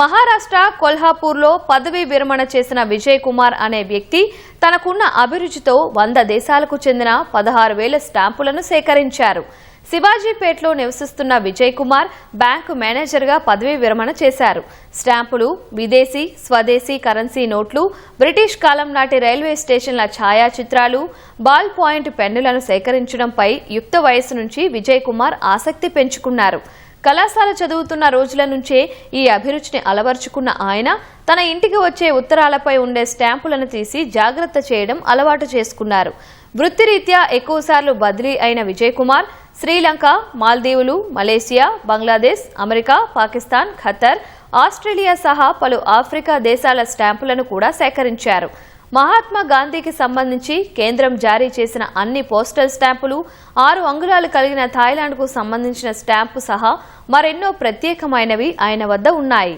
మహారాష్ట్ర కొల్హాపూర్లో పదవీ విరమణ చేసిన విజయ్ కుమార్ అనే వ్యక్తి తనకున్న అభిరుచితో వంద దేశాలకు చెందిన పదహారు వేల స్టాంపులను సేకరించారు. శివాజీపేటలో నివసిస్తున్న విజయ్ కుమార్ బ్యాంకు మేనేజర్గా పదవీ విరమణ చేశారు. స్టాంపులు విదేశీ స్వదేశీ కరెన్సీ నోట్లు బ్రిటిష్ కాలం నాటి రైల్వే స్టేషన్ల ఛాయాచిత్రాలు బాల్ పాయింట్ పెన్నులను సేకరించడంపై యుక్త వయసు నుంచి విజయ్ కుమార్ ఆసక్తి పెంచుకున్నారు. కళాశాల చదువుతున్న రోజుల నుంచే ఈ అభిరుచిని అలవర్చుకున్న ఆయన తన ఇంటికి వచ్చే ఉత్తరాలపై ఉండే స్టాంపులను తీసి జాగ్రత్త చేయడం అలవాటు చేసుకున్నారు. వృత్తిరీత్యా ఎక్కువసార్లు బదిలీ అయిన Vijay Kumar Sri Lanka మాల్దీవులు Malaysia Bangladesh America Pakistan Qatar Australia సహా పలు ఆఫ్రికా దేశాల స్టాంపులను కూడా సేకరించారు. మహాత్మా గాంధీకి సంబంధించి కేంద్రం జారీ చేసిన అన్ని పోస్టల్ స్టాంపులు ఆరు అంగుళాలు కలిగిన థాయిలాండ్కు సంబంధించిన స్టాంపు సహా మరెన్నో ప్రత్యేకమైనవి ఆయన వద్ద ఉన్నాయి.